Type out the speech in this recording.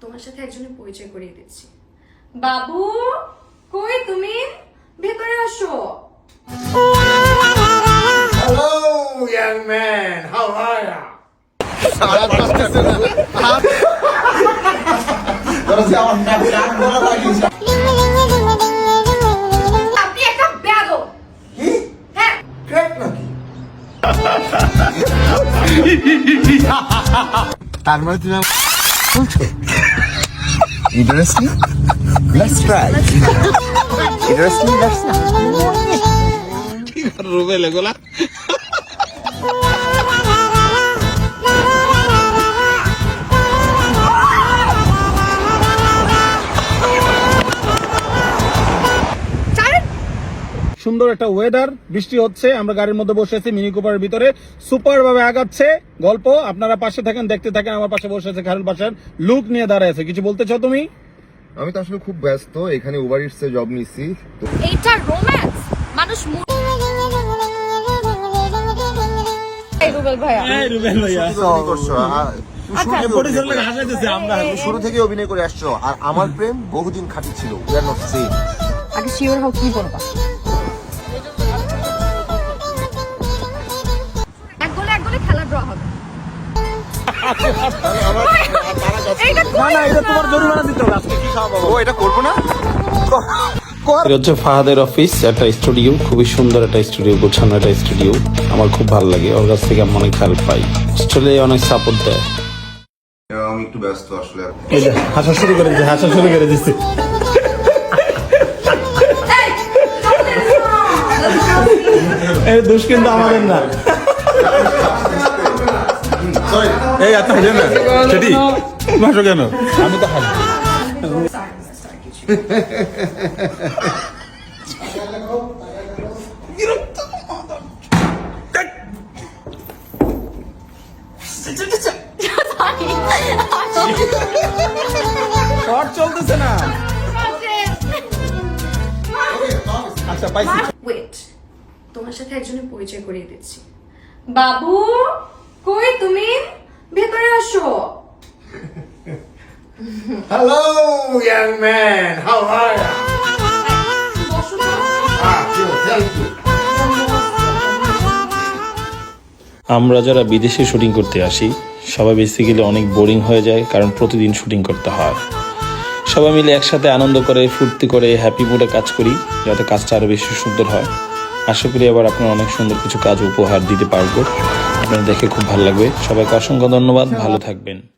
তোমার সাথে একজনের পরিচয় করিয়ে দিচ্ছি। বাবু কই তুমি? ভেতরে আসো? আপনি একটা কি? হ্যাঁ। নাকি? তার মানে তুমি আমাকে বলছো interesting let's try interesting let's Rubel এগুলা সুন্দর একটা ওয়েদার বৃষ্টি হচ্ছে আমরা গাড়ির মধ্যে বসে আছি মিনি কুপারের ভিতরে। সুপার ভাবে আগাচ্ছে গল্প আপনারা পাশে থাকেন দেখতে থাকেন আমার পাশে বসে আছে খারুল পাশার লুক নিয়ে দাঁড়ায় আছে কিছু বলতে চাও তুমি? আমি তো আসলে খুব ব্যস্ত এখানে উবার ইটস এ জব নিছি এইটা রোম্যান্স মানুষ এই রুবেল ভাইয়া। রুবেল ভাইয়া। শুরু করছ আ- তুমি শুরু থেকে অভিনয় করে- আমরা। শুরু থেকে অভিনয় করে আসছো আর আমার প্রেম বহুদিন খাঁটি ছিল আগে শিওর হও কি বলবা? না না এটা তোমার জরিমানা দিতে হবে আজকে কি খাওয়া ও এটা করব না এটা হচ্ছে ফাহাদের অফিস একটা স্টুডিও খুবই সুন্দর একটা স্টুডিও গোছানো একটা স্টুডিও আমার খুব ভালো লাগে ওর কাছ থেকে আমি অনেক হেল্প পাই। অস্ট্রেলিয়া অনেক সাপোর্ট দেয়। আমি একটু ব্যস্ত আসলে। এই যে হাসা শুরু করে দিচ্ছে হাসা শুরু করে দিচ্ছে এই দোষ কিন্তু আমাদের না। এই এত হাসে না। সেটি? হাসো কেন? আমি তো হাসবো শর্ট চলতেছে না। আচ্ছা পাইছি। ওয়েট তোমার সাথে একজনের পরিচয় করিয়ে দিচ্ছি। বাবু কই তুমি? আসো Hello, young man. How are ya? Ah, sure, thank you. আমরা যারা বিদেশে শুটিং করতে আসি সবাই বেসিক্যালি অনেক বোরিং হয়ে যায় কারণ প্রতিদিন শুটিং করতে হয় সবাই মিলে একসাথে আনন্দ করে ফুর্তি করে হ্যাপি মুডে কাজ করি যাতে কাজটা আরও বেশি সুন্দর হয় আশা করি আবার আপনার অনেক সুন্দর কিছু কাজ উপহার দিতে পারব আপনার দেখে খুব ভালো লাগবে। সবাইকে অসংখ্য ধন্যবাদ। ভালো থাকবেন।